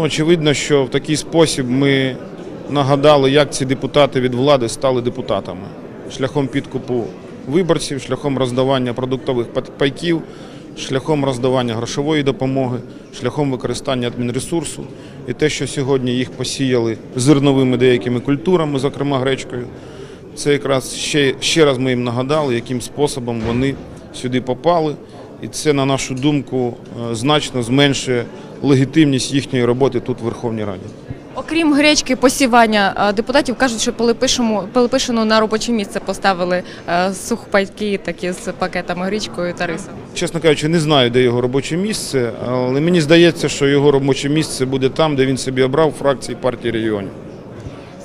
Очевидно, що в такий спосіб ми нагадали, як ці депутати від влади стали депутатами шляхом підкупу виборців, шляхом роздавання продуктових пайків, шляхом роздавання грошової допомоги, шляхом використання адмінресурсу. І те, що сьогодні їх посіяли зерновими деякими культурами, зокрема гречкою, це якраз ще, ще раз ми їм нагадали, яким способом вони сюди попали. І це, на нашу думку, е, значно зменшує легітимність їхньої роботи тут в Верховній Раді. Окрім гречки, посівання депутатів кажуть, що Пилипишину, Пилипишину на робоче місце поставили е, сухпайки такі з пакетами гречкою та рисом. Чесно кажучи, не знаю, де його робоче місце, але мені здається, що його робоче місце буде там, де він собі обрав фракції партії регіонів.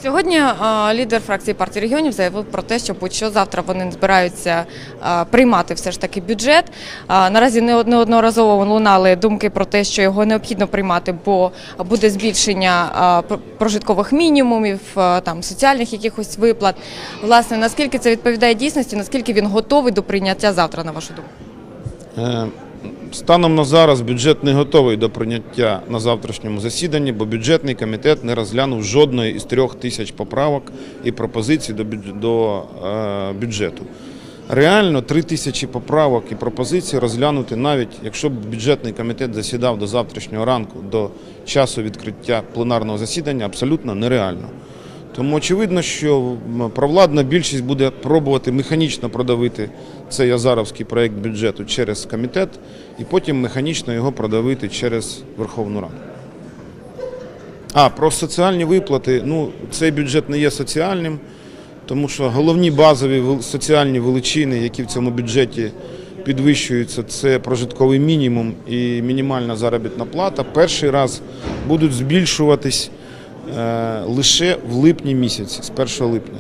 Сьогодні е, лідер фракції партії регіонів заявив про те, що будь-що завтра вони збираються е, приймати все ж таки бюджет. Е, Наразі неодноразово лунали думки про те, що його необхідно приймати, бо буде збільшення прожиткових мінімумів, там соціальних якихось виплат. Власне, наскільки це відповідає дійсності, наскільки він готовий до прийняття завтра, на вашу думку? Станом на зараз бюджет не готовий до прийняття на завтрашньому засіданні, бо бюджетний комітет не розглянув жодної із трьох тисяч поправок і пропозицій до е, бюджету. Реально три тисячі поправок і пропозицій розглянути, навіть якщо б бюджетний комітет засідав до завтрашнього ранку, до часу відкриття пленарного засідання, абсолютно нереально. Тому очевидно, що провладна більшість буде пробувати механічно продавити цей Азаровський проєкт бюджету через комітет і потім механічно його продавити через Верховну Раду. А про соціальні виплати. Ну, цей бюджет не є соціальним, тому що головні базові соціальні величини, які в цьому бюджеті підвищуються, це прожитковий мінімум і мінімальна заробітна плата. Перший раз будуть збільшуватись лише в липні місяці, з 1 липня.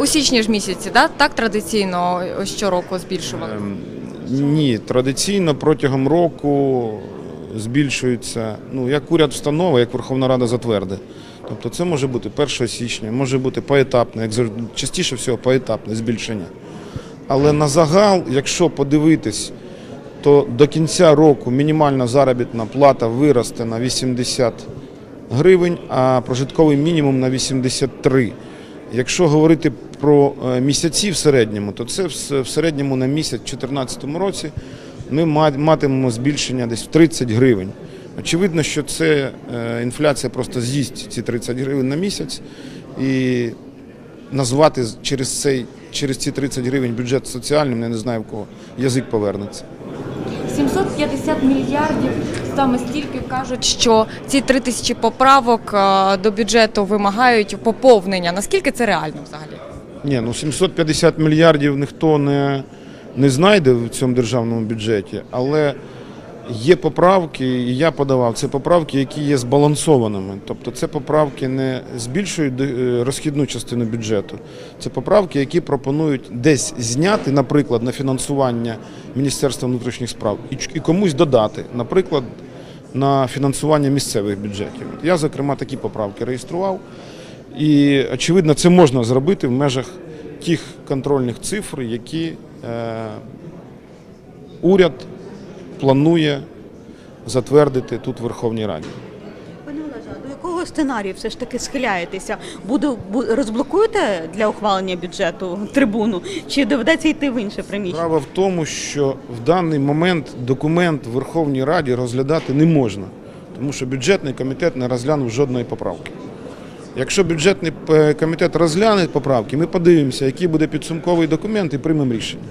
У січні ж місяці, да? так традиційно щороку збільшували? Ем, Ні, традиційно протягом року збільшується, ну, як уряд встановить, як Верховна Рада затвердить. Тобто це може бути 1 січня, може бути поетапне, як завжди, частіше всього поетапне збільшення. Але на загал, якщо подивитись, то до кінця року мінімальна заробітна плата виросте на 80 гривень, а прожитковий мінімум на 83. Якщо говорити про е, місяці в середньому, то це в середньому на місяць у 2014 році ми матимемо збільшення десь в 30 гривень. Очевидно, що це е, інфляція просто з'їсть ці 30 гривень на місяць і назвати через цей через ці 30 гривень бюджет соціальним, я не знаю в кого язик повернеться. 750 мільярдів саме стільки кажуть, що ці три тисячі поправок е, до бюджету вимагають поповнення. Наскільки це реально взагалі? Ні, ну 750 мільярдів ніхто не, не знайде в цьому державному бюджеті, але є поправки, і я подавав, це поправки, які є збалансованими. Тобто це поправки не збільшують е, розхідну частину бюджету. Це поправки, які пропонують десь зняти, наприклад, на фінансування Міністерства внутрішніх справ і комусь додати, наприклад, на фінансування місцевих бюджетів. Я, зокрема, такі поправки реєстрував. І очевидно, це можна зробити в межах тих контрольних цифр, які е, уряд планує затвердити тут в Верховній Раді. До якого сценарію все ж таки схиляєтеся? Буду розблокуєте для ухвалення бюджету трибуну, чи доведеться йти в інше приміщення? Справа в тому, що в даний момент документ в Верховній Раді розглядати не можна, тому що бюджетний комітет не розглянув жодної поправки. Якщо бюджетний е, комітет розгляне поправки, ми подивимося, який буде підсумковий документ і приймемо рішення.